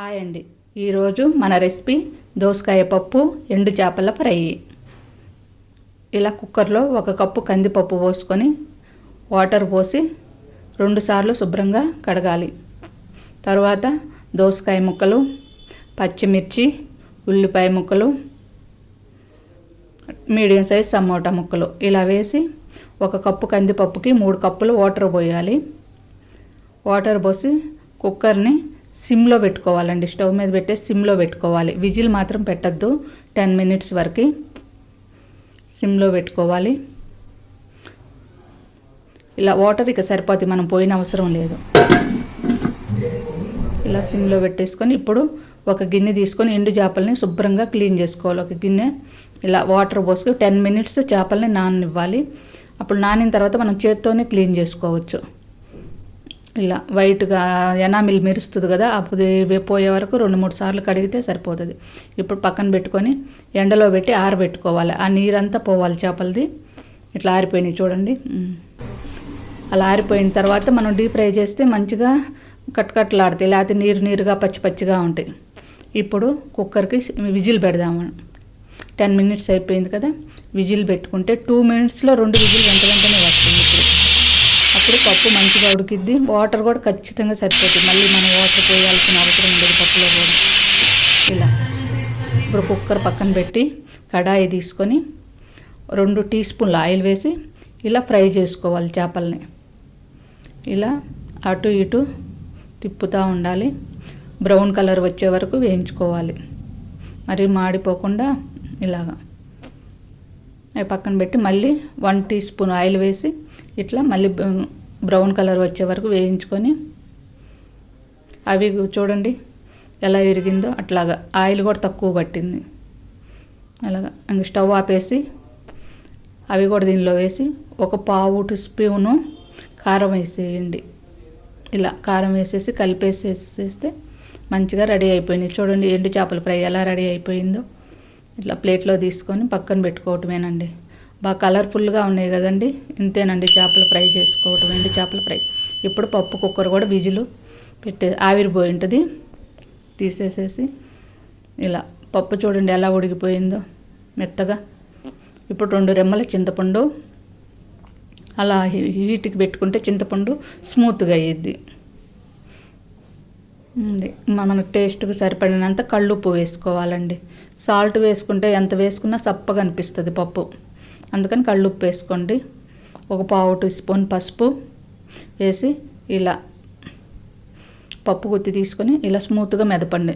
Hi అండి ఈరోజు మన రెసిపీ దోసకాయ పప్పు ఎండు చేపల ఫ్రై. ఇలా కుక్కర్లో ఒక కప్పు కందిపప్పు పోసుకొని వాటర్ పోసి రెండుసార్లు శుభ్రంగా కడగాలి. తర్వాత దోసకాయ ముక్కలు పచ్చిమిర్చి ఉల్లిపాయ ముక్కలు మీడియం సైజ్ టమోటా ముక్కలు ఇలా వేసి ఒక కప్పు కందిపప్పుకి మూడు కప్పులు వాటర్ పోయాలి. వాటర్ పోసి కుక్కర్ని సిమ్లో పెట్టుకోవాలండి. స్టవ్ మీద పెట్టే సిమ్లో పెట్టుకోవాలి. విజిల్ మాత్రం పెట్టద్దు. టెన్ మినిట్స్ వరకు సిమ్లో పెట్టుకోవాలి. ఇలా వాటర్ ఇక సరిపోతుంది మనం పోయిన అవసరం లేదు. ఇలా సిమ్లో పెట్టేసుకొని ఇప్పుడు ఒక గిన్నె తీసుకొని ఎండు చేపలని శుభ్రంగా క్లీన్ చేసుకోవాలి. ఒక గిన్నె ఇలా వాటర్ పోసుకొని టెన్ మినిట్స్ చేపల్ని నాననివ్వాలి. అప్పుడు నానిన తర్వాత మనం చేత్తోనే క్లీన్ చేసుకోవచ్చు. ఇలా వైట్గా ఎనామిల్ మెరుస్తుంది కదా అప్పుడు పోయే వరకు రెండు మూడు సార్లు కడిగితే సరిపోతుంది. ఇప్పుడు పక్కన పెట్టుకొని ఎండలో పెట్టి ఆరబెట్టుకోవాలి. ఆ నీరంతా పోవాలి చేపలది. ఇట్లా ఆరిపోయినాయి చూడండి. అలా ఆరిపోయిన తర్వాత మనం డీప్ ఫ్రై చేస్తే మంచిగా కట్కట్లాడుతాయి లేకపోతే నీరు నీరుగా పచ్చి పచ్చిగా ఉంటాయి. ఇప్పుడు కుక్కర్కి విజిల్ పెడదాము టెన్ మినిట్స్ అయిపోయింది కదా. విజిల్ పెట్టుకుంటే టూ మినిట్స్లో రెండు విజిల్ వెంట వెంటనే అప్పుడు పప్పు మంచిగా ఉడికిద్ది. వాటర్ కూడా ఖచ్చితంగా సరిపోతుంది. మళ్ళీ మనం వాటర్ పోయాల్సిన అవసరం ఉండదు పప్పులో కూడా. ఇలా. ఇప్పుడు కుక్కర్ పక్కన పెట్టి కడాయి తీసుకొని రెండు టీ స్పూన్ల ఆయిల్ వేసి ఇలా ఫ్రై చేసుకోవాలి చేపల్ని. ఇలా అటు ఇటు తిప్పుతూ ఉండాలి. బ్రౌన్ కలర్ వచ్చే వరకు వేయించుకోవాలి. మరి మాడిపోకుండా ఇలాగా. పక్కన పెట్టి మళ్ళీ వన్ టీ స్పూన్ ఆయిల్ వేసి ఇట్లా మళ్ళీ బ్రౌన్ కలర్ వచ్చే వరకు వేయించుకొని అవి చూడండి ఎలా ఇరిగిందో అట్లాగా. ఆయిల్ కూడా తక్కువ పట్టింది. అలాగా. ఇంక స్టవ్ ఆపేసి అవి కూడా దీనిలో వేసి ఒక పావు టీ స్పూను కారం వేసేయండి. ఇలా కారం వేసేసి కలిపేసేసేస్తే మంచిగా రెడీ అయిపోయింది. చూడండి ఎండు చేపల ఫ్రై ఎలా రెడీ అయిపోయిందో. ఇట్లా ప్లేట్లో తీసుకొని పక్కన పెట్టుకోవటమేనండి. బాగా కలర్ఫుల్గా ఉన్నాయి కదండి. ఇంతేనండి చేపలు ఫ్రై చేసుకోవటం అండి చేపల ఫ్రై. ఇప్పుడు పప్పు కుక్కర్ కూడా విజిలు పెట్టే ఆవిరిపోయి ఉంటుంది తీసేసేసి ఇలా పప్పు చూడండి ఎలా ఉడికిపోయిందో మెత్తగా. ఇప్పుడు రెండు రెమ్మల చింతపండు అలా హీ- హీట్కి పెట్టుకుంటే చింతపండు స్మూత్గా అయ్యిద్ది. మనకు టేస్ట్కి సరిపడినంత కళ్ళుప్పు వేసుకోవాలండి. సాల్ట్ వేసుకుంటే ఎంత వేసుకున్నా సప్పగా అనిపిస్తుంది పప్పు. అందుకని కళ్ళుప్పు వేసుకోండి. ఒక పావు టీ స్పూన్ పసుపు వేసి ఇలా పప్పు గుత్తి తీసుకొని ఇలా స్మూత్గా మెదపండి.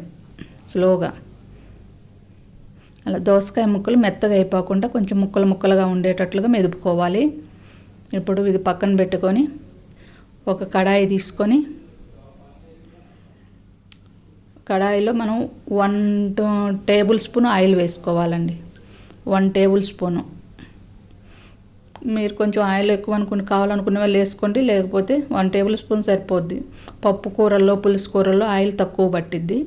స్లోగా అలా దోసకాయ ముక్కలు మెత్తగా అయిపోకుండా కొంచెం ముక్కలు ముక్కలుగా ఉండేటట్లుగా మెదుపుకోవాలి. ఇప్పుడు ఇది పక్కన పెట్టుకొని ఒక కడాయి తీసుకొని కడాయిలో మనం వన్ టేబుల్ స్పూన్ ఆయిల్ వేసుకోవాలండి. One tablespoon. మీరు కొంచెం ఆయిల్ ఎక్కువ అనుకుని కావాలనుకునే వాళ్ళు వేసుకోండి లేకపోతే వన్ టేబుల్ స్పూన్ సరిపోద్ది. పప్పు కూరల్లో పులుసు కూరల్లో ఆయిల్ తక్కువ పట్టిద్ది.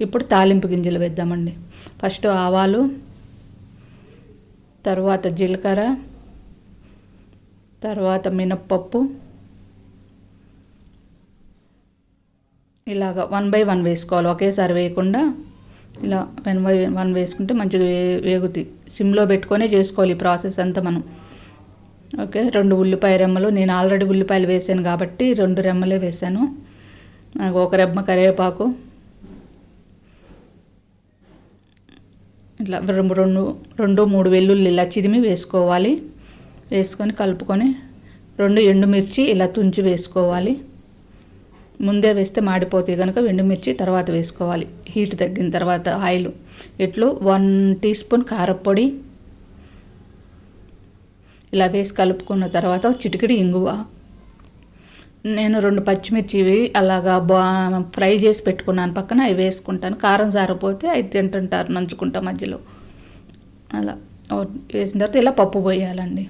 ఇప్పుడు తాలింపు గింజలు వేద్దామండి. ఫస్ట్ ఆవాలు తర్వాత జీలకర్ర తర్వాత మినప్పప్పు ఇలాగ వన్ బై వన్ వేసుకోవాలి. ఒకేసారి వేయకుండా ఇలా వన్ బై వన్ వేసుకుంటే మంచిగా వే వేగుతాయి సిమ్లో పెట్టుకొనే చేసుకోవాలి ఈ ప్రాసెస్ అంతా మనం. ఓకే రెండు ఉల్లిపాయ రెమ్మలు. నేను ఆల్రెడీ ఉల్లిపాయలు వేసాను కాబట్టి రెండు రెమ్మలే వేసాను. నాకు ఒక రెమ్మ కరివేపాకు. ఇట్లా రెండు రెండు రెండు మూడు వెల్లుల్లి ఇలా చిరిమి వేసుకోవాలి. వేసుకొని కలుపుకొని రెండు ఎండుమిర్చి ఇలా తుంచి వేసుకోవాలి. ముందే వేస్తే మాడిపోతాయి కనుక ఎండుమిర్చి తర్వాత వేసుకోవాలి. హీట్ తగ్గిన తర్వాత ఆయిల్. ఇట్లు వన్ టీ స్పూన్ కారపొడి. ఇలా వేసి కలుపుకున్న తర్వాత చిటికిడి ఇంగువ. నేను రెండు పచ్చిమిర్చివి అలాగా బా ఫ్రై చేసి పెట్టుకున్నాను పక్కన అవి వేసుకుంటాను. కారం సారపోతే అవి తింటుంటారు నంచుకుంటా మధ్యలో. అలా. వేసిన తర్వాత ఇలా పప్పు పోయాలండి.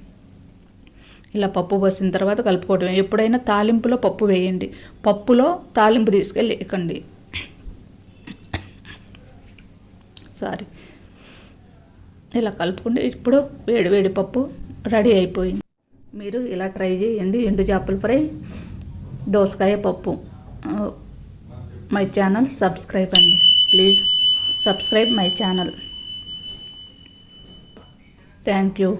ఇలా పప్పు పోసిన తర్వాత కలుపుకోవటం ఎప్పుడైనా తాలింపులో పప్పు వేయండి. పప్పులో తాలింపు తీసుకెళ్ళి వేయకండి సారీ. ఇలా కలుపుకుంటే ఇప్పుడు వేడి వేడి పప్పు రెడీ అయిపోయింది. మీరు ఇలా ట్రై చేయండి. ఎండు చేపల ఫ్రై దోసకాయ పప్పు. మై ఛానల్ సబ్స్క్రైబ్ అండి. Please subscribe my channel. Thank you.